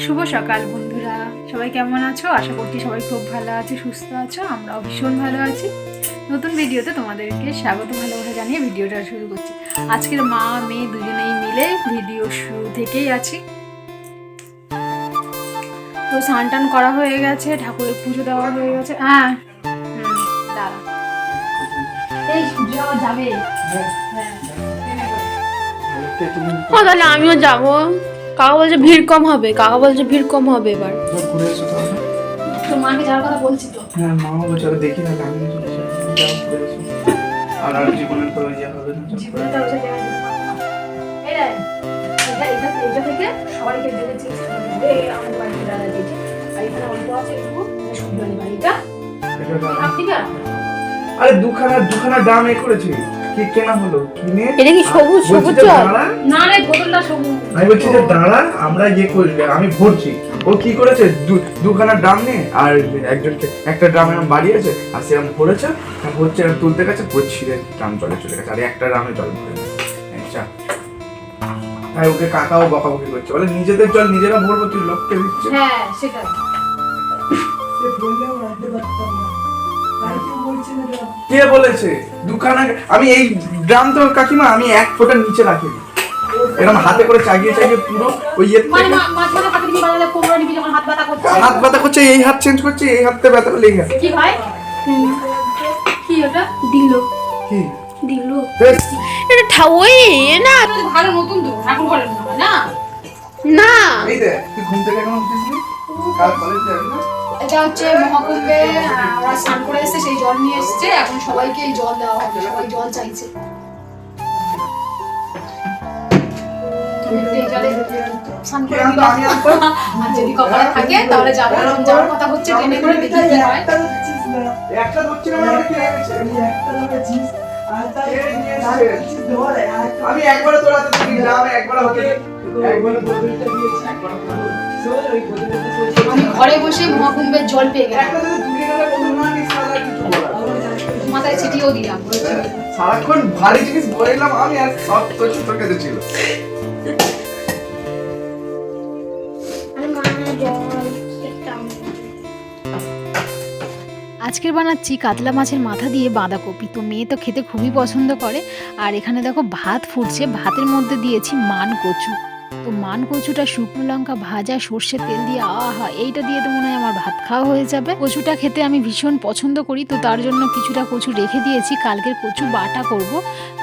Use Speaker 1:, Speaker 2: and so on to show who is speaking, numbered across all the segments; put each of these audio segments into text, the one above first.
Speaker 1: শুভ সকাল বন্ধুরা। সবাই কেমন আছো? আশা করছি সবাই খুব ভালো আছে সুস্থ আছো। আমরাও ভীষণ ভালো আছি। নতুন ভিডিওতে তোমাদেরকে স্বাগত ভালোবাসা জানিয়ে ভিডিওটা শুরু করছি। আজকের মা মেয়ে দুজনেই মিলে ভিডিও শুরু থেকেই আছি। তো স্নান টান করা হয়ে গেছে ঠাকুরের পুজো দেওয়া হয়ে গেছে। হ্যাঁ হুম দাঁড়া। এই যাবে। হ্যাঁ।
Speaker 2: ও তাহলে আমিও যাব। কাকা বলছে ভিড় কম হবে কাকা বলছে ভিড় কম হবে এবার।
Speaker 3: ঘুরে এসো তাহলে।
Speaker 1: তোর মাকে যাওয়ার কথা বলছি তো।
Speaker 3: হ্যাঁ মা বলছে আরে দেখি না আমি যাও ঘুরে এসো। আর আর জীবনের তো ইয়ে হবে না চুপ করে।
Speaker 1: জীবনটা ওসব জায়গায় যেতে পারব না। এই রে, এটা এটা এটা থেকে সবাইকে দেখেছি আমার বাড়িতে দাদা দিয়েছে। আর এখানে অল্প আছে একটু সুন্দরী বাড়িটা। আপনি আরে
Speaker 3: দুখানা দুখানা দাম এ করেছে। কি কেনা হলো? কিনে
Speaker 2: এটা কি সবুজ
Speaker 3: বলছি
Speaker 2: সবুজ
Speaker 3: যে দাঁড়া।
Speaker 1: না রে বোতলটা সবুজ।
Speaker 3: আমি বলছি যে দাঁড়া আমরা ইয়ে করি আমি ভরছি। ও কি করেছে? দু- দুখানা ড্রাম নিয়ে আর একজনকে একটা ড্রাম এরকম বাড়ি আছে আর সেরকম ভরেছে আর ভরছে এরকম তুলতে গেছে পুরো ছিঁড়ে ড্রাম জলে চলে গেছে আর একটা ড্রামে জল ভরে আচ্ছা তাই ওকে কাকাও বকাবকি করছে। বলে নিজেদের জল নিজেরা ভরবো তুই লোককে দিচ্ছে
Speaker 1: হ্যাঁ সেটাই।
Speaker 3: কে বলেছে? দুখানা আমি এই ড্রাম তো কাকিমা আমি এক ফোঁটা নিচে রাখিনি এরকম হাতে করে চাগিয়ে চাগিয়ে পুরো ওই
Speaker 1: মানে হাতে নিবি বাজারে কোমরে নিবি যখন হাত ব্যথা করছে?
Speaker 3: হাত ব্যথা করছে এই হাত চেঞ্জ করছে এই হাতে ব্যথা করলে এই হাত।
Speaker 1: কি ভাই? কি ওটা?
Speaker 2: দিল
Speaker 3: কি?
Speaker 2: দিল এটা ঠা ওই না।
Speaker 1: ভালো নতুন তো ঠাকুর ঘরের না?
Speaker 2: না।
Speaker 3: এই দেখ তুই ঘুম থেকে এখন উঠেছিলি কাল কলেজ যাবি না?
Speaker 1: এটা হচ্ছে মহাকুম্ভে ওরা স্নান করে এসেছে সেই জল নিয়ে এসেছে। এখন সবাইকে এই জল দেওয়া হবে সবাই জল চাইছে। স্নান করে আর যদি কপালে থাকে তাহলে যাব। যাওয়ার কথা হচ্ছে ট্রেনে করে দেখি কি হয়।
Speaker 3: একটা আমি একবার তোর হাতে আমি একবার হতে
Speaker 1: ঘরে বসে মহাকুম্ভের জল পেয়ে
Speaker 3: গেলে।
Speaker 1: মাথায় ছিটিয়েও দিলাম।
Speaker 3: সারাক্ষণ ভারী জিনিস ভরে এলাম আমি আর সব তোর ছোট কেটে
Speaker 4: আজকের বানাচ্ছি কাতলা মাছের মাথা দিয়ে বাঁধাকপি। তো মেয়ে তো খেতে খুবই পছন্দ করে। আর এখানে দেখো ভাত ফুটছে। ভাতের মধ্যে দিয়েছি মান কচু। তো মান কচুটা শুকনো লঙ্কা ভাজা, সর্ষের তেল দিয়ে, আহা, এইটা দিয়ে তো মনে হয় আমার ভাত খাওয়া হয়ে যাবে। কচুটা খেতে আমি ভীষণ পছন্দ করি, তো তার জন্য কিছুটা কচু রেখে দিয়েছি। কালকের কচু বাটা করব।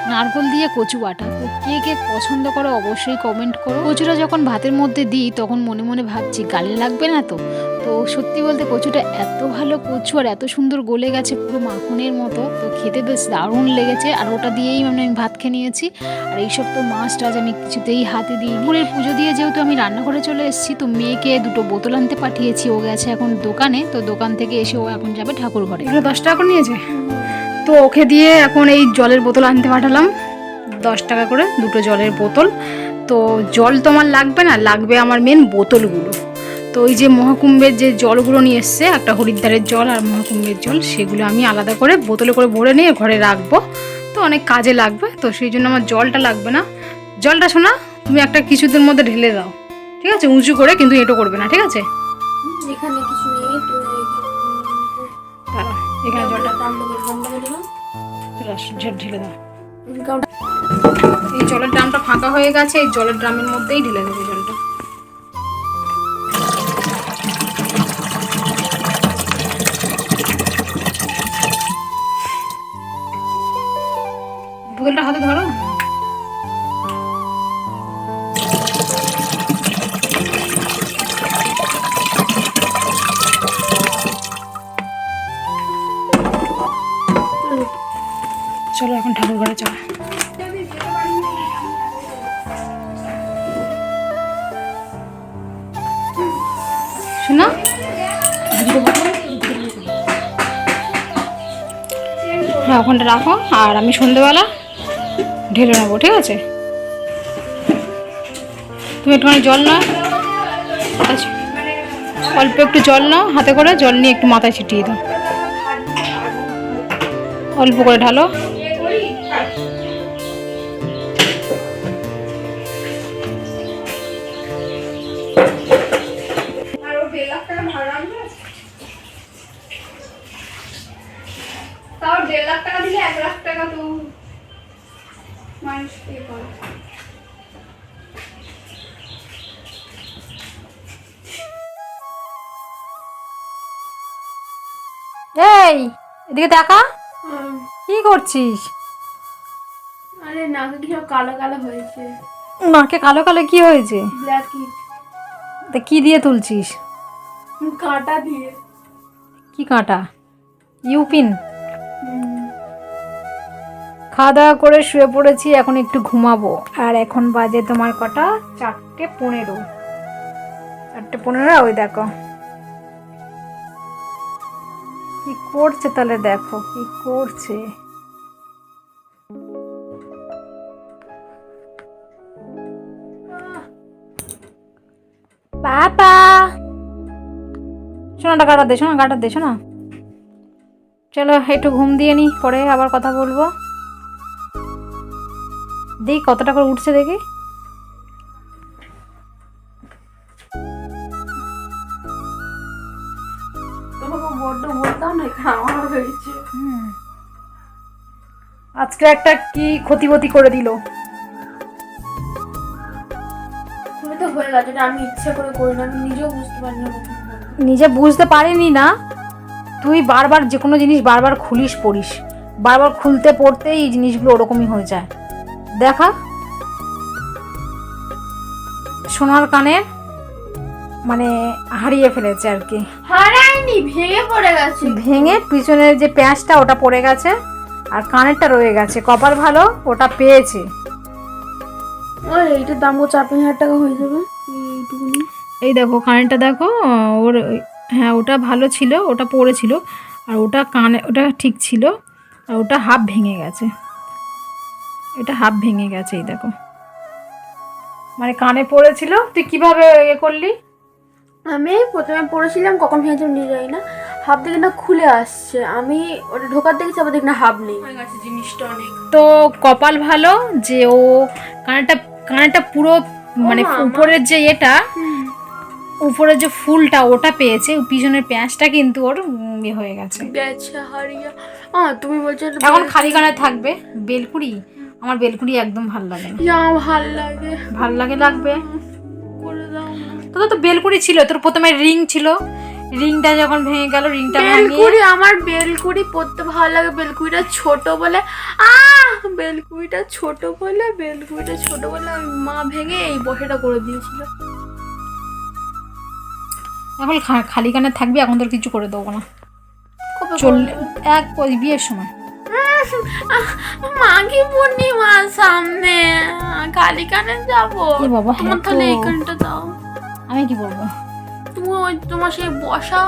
Speaker 4: নারকল দিয়ে কচু বাটা। তো কে কে পছন্দ করো অবশ্যই কমেন্ট করো। কচুটা যখন ভাতের মধ্যে দিই, তখন মনে মনে ভাবছি, গালে লাগবে না তো? তো সত্যি বলতে কচুটা এত ভালো কচু আর এত সুন্দর গলে গেছে পুরো মাখনের মতো। তো খেতে বেশ দারুণ লেগেছে। আর ওটা দিয়েই মানে আমি ভাত খেয়ে নিয়েছি। আর এইসব তো মাছ টাছ আমি কিছুতেই হাতে দিই ঠাকুরের পুজো দিয়ে যেহেতু আমি রান্নাঘরে চলে এসেছি, তো মেয়েকে দুটো বোতল আনতে পাঠিয়েছি। ও গেছে এখন দোকানে, তো দোকান থেকে এসে ও এখন যাবে ঠাকুর ঘরে।
Speaker 1: এগুলো দশ টাকা করে নিয়েছে তো ওকে দিয়ে এখন এই জলের বোতল আনতে পাঠালাম। দশ টাকা করে দুটো জলের বোতল। তো জল তো আমার লাগবে না, লাগবে আমার মেন বোতলগুলো। তো ওই যে মহাকুম্ভের যে জলগুলো নিয়ে এসছে, একটা হরিদ্বারের জল আর মহাকুম্ভের জল, সেগুলো আমি আলাদা করে বোতলে করে ভরে নিয়ে ঘরে রাখব। তো অনেক কাজে লাগবে, তো সেই জন্য আমার জলটা লাগবে না। জলটা শোনা। তুমি একটা কিছুদের মধ্যে ঢেলে দাও। ঠিক আছে? উঁচু করে কিন্তু এটো করবে না ঠিক আছে?
Speaker 2: এখানে কিছু নেই
Speaker 1: এখানে জলটা ঢেলে দাও। এই জলের ড্রামটা ফাঁকা হয়ে গেছে এই জলের ড্রামের মধ্যেই ঢেলে দেবো জলটা। বোতলটা হাতে ধরো। শোনো হ্যাঁ ওখানটা রাখো। আর আমি সন্ধেবেলা ঢেলে নেব, ঠিক আছে? তুমি একটুখানি জল নাও। আচ্ছা অল্প একটু জল নাও, হাতে করে জল নিয়ে একটু মাথায় ছিটিয়ে দাও। অল্প করে ঢালো। দেড় লাখ টাকা দিলে এক লাখ টাকা তো মানুষ করে। এই এদিকে দেখা। হ্যাঁ। কি করছিস?
Speaker 2: আরে নাকে কি কালো কালো হয়েছে।
Speaker 1: নাকে কালো কালো কি হয়েছে? তা কি দিয়ে তুলছিস?
Speaker 2: কাঁটা দিয়ে।
Speaker 1: কি কাঁটা? ইউপিন খাওয়া দাওয়া করে শুয়ে পড়েছি এখন একটু ঘুমাবো। আর এখন বাজে তোমার কটা? চারটে পনেরো। চারটে পনেরো? ওই দেখো। কি করছে তাহলে দেখো কি করছে? পাপা শোনাটা কাটা দে শোনা কাটা দে শোনা। চলো একটু ঘুম দিয়ে নি পরে আবার কথা বলব। দেখি কতটা করে উঠছে দেখি। আজকে একটা কি ক্ষতিবতি করে দিল?
Speaker 2: তুমি তো হয়ে গেছে এটা আমি ইচ্ছা করে করি না আমি নিজেও বুঝতে পারি না
Speaker 1: নিজে বুঝতে পারিনি না। তুই বারবার যে কোনো জিনিস বারবার খুলিস পড়িস। বারবার খুলতে পড়তেই এই জিনিসগুলো ওরকমই হয়ে যায়। দেখা। সোনার কানে মানে হারিয়ে ফেলেছে আর কি।
Speaker 2: হারায়নি ভেঙে পড়ে গেছে।
Speaker 1: ভেঙে পিছনের যে প্যাঁচটা ওটা পড়ে গেছে আর কানেরটা রয়ে গেছে। কপাল ভালো ওটা পেয়েছে।
Speaker 2: ওই এইটার দাম ও চার পাঁচ হাজার টাকা হয়ে যাবে। এইটুকুনি
Speaker 1: এই দেখো কানেরটা দেখো ওর হ্যাঁ ওটা ভালো ছিল ওটা পড়েছিল আর ওটা কানে ওটা ঠিক ছিল আর ওটা হাফ ভেঙে গেছে। এটা হাফ ভেঙে গেছে এই দেখো। মানে কানে পড়েছিল? তুই কীভাবে এ করলি?
Speaker 2: আমি প্রথমে পড়েছিলাম কখন ভেঙেছে নিয়ে যাই না। হাফ দিকে না খুলে আসছে। আমি ওটা ঢোকার দেখেছি আবার দেখি না হাফ নেই। জিনিসটা অনেক।
Speaker 1: তো কপাল ভালো যে ও কানেরটা কানেরটা পুরো মানে। উপরের যে এটা উপরের যে ফুলটা ওটা পেয়েছে পিছনের প্যাঁচটা কিন্তু ওর ইয়ে হয়ে গেছে।
Speaker 2: তুমি বলছো
Speaker 1: এখন খালি কানে থাকবে বেলকুড়ি? আমার বেলকুড়ি একদম ভালো লাগে না।
Speaker 2: ভালো লাগে।
Speaker 1: ভালো লাগে লাগবে।
Speaker 2: করে দাও
Speaker 1: তোর তো বেলকুড়ি ছিল তোর প্রথমে রিং ছিল। রিংটা যখন ভেঙে গেল রিংটা
Speaker 2: বেলকুড়ি আমার বেলকুড়ি পড়তে ভালো লাগে। বেলকুড়িটা ছোট বলে আহ! বেলকুড়িটা ছোট বলে বেলকুড়িটা ছোট বলে মা ভেঙে এই বসাটা করে দিয়েছিল।
Speaker 1: এখন খালি কানে থাকবি এখন তোর কিছু করে দেবো না। চললে এক বিয়ের সময়।
Speaker 2: মাঘী পূর্ণিমা সামনে। কালী কানে যাব।
Speaker 1: বাবা, হ্যাঁ
Speaker 2: তোমার তাহলে
Speaker 1: তো।
Speaker 2: এই কানটা দাও।
Speaker 1: আমি কি বলব?
Speaker 2: তুমি ওই তোমার সেই বসা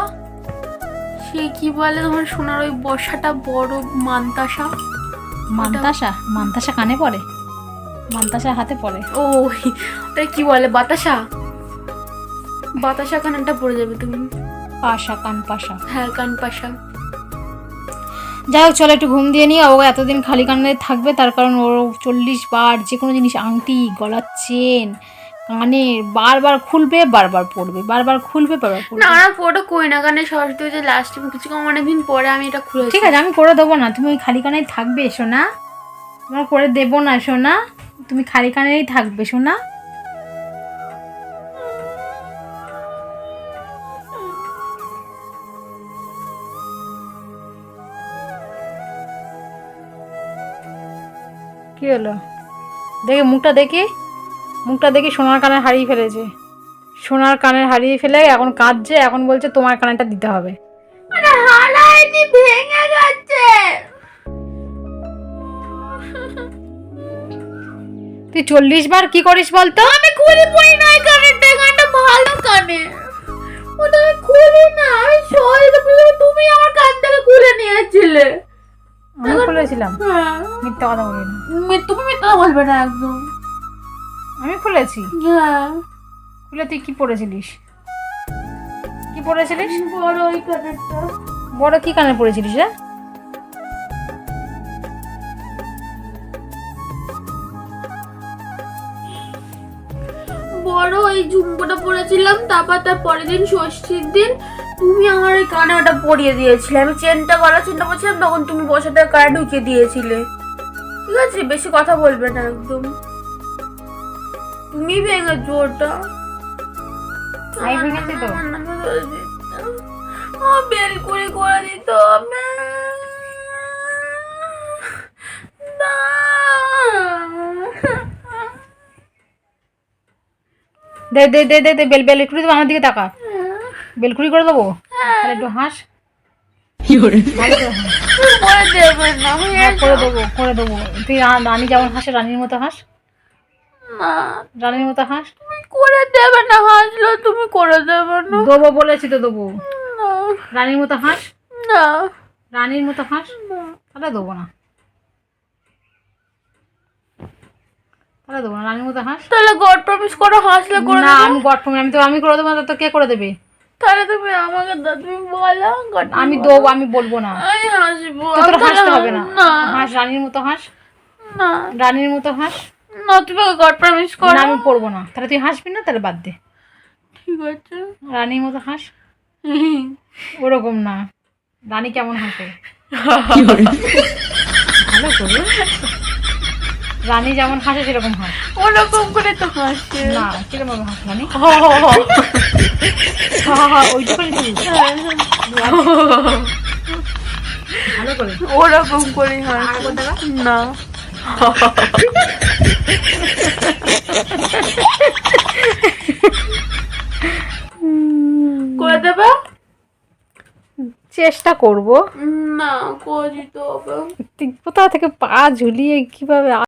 Speaker 2: সেই কি বলে তোমার সোনার ওই বসাটা বড় মান্তাসা?
Speaker 1: মান্তাসা? মান্তাসা কানে পড়ে? মান্তাসা হাতে পড়ে?
Speaker 2: ও ওটা কি বলে? বাতাসা? বাতাসা কানটা পড়ে যাবে তুমি।
Speaker 1: পাশা কান পাশা
Speaker 2: হ্যাঁ কান পাশা
Speaker 1: যাই হোক চলো একটু ঘুম দিয়ে নিই ও এতদিন খালি কানে থাকবে তার কারণ ওর চল্লিশ বার যে কোনো জিনিস আংটি গলার চেন কানের বারবার খুলবে বারবার পড়বে বারবার খুলবে বারবার পড়বে।
Speaker 2: না আমরা পুরোটা করি না কারণ সরস্বতী পুজো লাস্ট কিছু কম অনেকদিন পরে আমি এটা খুলেছি
Speaker 1: ঠিক আছে আমি করে দেবো না তুমি ওই খালি কানেই থাকবে সোনা। তোমার করে দেবো না সোনা। তুমি খালি কানেই থাকবে সোনা। কি হলো? দেখে মুখটা দেখি। মুখটা দেখি সোনার কানের হারিয়ে ফেলেছে। সোনার কানের হারিয়ে ফেলে এখন কাঁদছে এখন বলছে তোমার কানেরটা দিতে হবে।
Speaker 2: ভেঙে গেছে।
Speaker 1: তুই চল্লিশ বার কি করিস বলতো?
Speaker 2: আমি খুলে পড়ি না এই কানেরটা এই ভালো কানে ওটা আমি খুলি না আমি তুমি আমার কান থেকে খুলে নিয়েছিলে।
Speaker 1: আমি খুলেছিলাম মিথ্যা কথা বলি না।
Speaker 2: তুমি মিথ্যা বলবে না একদম।
Speaker 1: আমি খুলেছি।
Speaker 2: হ্যাঁ।
Speaker 1: খুলে তুই কি পড়েছিলিস? কি পড়েছিলিস?
Speaker 2: বড় ওই কানেরটা
Speaker 1: বড় কি কানে পড়েছিলিস রে?
Speaker 2: বড় ওই ঝুমকোটা পরেছিলাম তারপর তার পরের দিন ষষ্ঠীর দিন তুমি আমার ওই কানে ওটা পরিয়ে দিয়েছিলে। আমি চেনটা গলা চেনটা পড়ছিলাম তখন তুমি বসাতে কানে ঢুকিয়ে দিয়েছিলে। ঠিক আছে বেশি কথা বলবে না একদম। তুমি ভেঙেছো ওটা।
Speaker 1: আমি ভেঙেছি তো।
Speaker 2: ও বেল করে করে দিত হবে।
Speaker 1: দে দে দে দে দে বেল বেল একটু আমার দিকে তাকা বেলকুড়ি করে দেবো? তাহলে একটু হাস। করে? দেবো করে দেবো তুই রানী যেমন হাসে রানীর মতো হাস। রানীর মতো হাস।
Speaker 2: করে দেবে না হাসলো তুমি করে দেবে না।
Speaker 1: দেবো বলেছি তো দেবো। রানীর মতো হাস?
Speaker 2: না।
Speaker 1: রানীর মতো হাস? তাহলে দেবো না। তাহলে দেবো না রানীর মতো হাস।
Speaker 2: তাহলে গড প্রমিস করে হাসলে করে
Speaker 1: না আমি গঠন আমি তো আমি করে দেবো না তো কে করে দেবে?
Speaker 2: তাহলে তুমি আমাকে দাও, তুমি বলো
Speaker 1: আমি দেবো আমি বলব না।
Speaker 2: আমি হাসবো
Speaker 1: তোর হাসতে হবে না। হাস রানীর মতো হাস।
Speaker 2: না।
Speaker 1: রানীর মতো হাস।
Speaker 2: না তুমি গড প্রমিস
Speaker 1: না আমি করব না। তাহলে তুই হাসবি না তাহলে বাদ দে।
Speaker 2: ঠিক আছে।
Speaker 1: রানীর মতো হাস। ওরকম না। রানী কেমন হাসে? ভালো করে। রানী যেমন হাসে সেরকম হাস
Speaker 2: ওরকম করে তো হাসে।
Speaker 1: না কীরকম হাস রানী। হা হা হা ওইটুকুনি তুই ভালো করে।
Speaker 2: ওরকম করে হাসে। না। করে দেবে?
Speaker 1: চেষ্টা করব।
Speaker 2: না হবে
Speaker 1: কোথা থেকে পা ঝুলিয়ে কীভাবে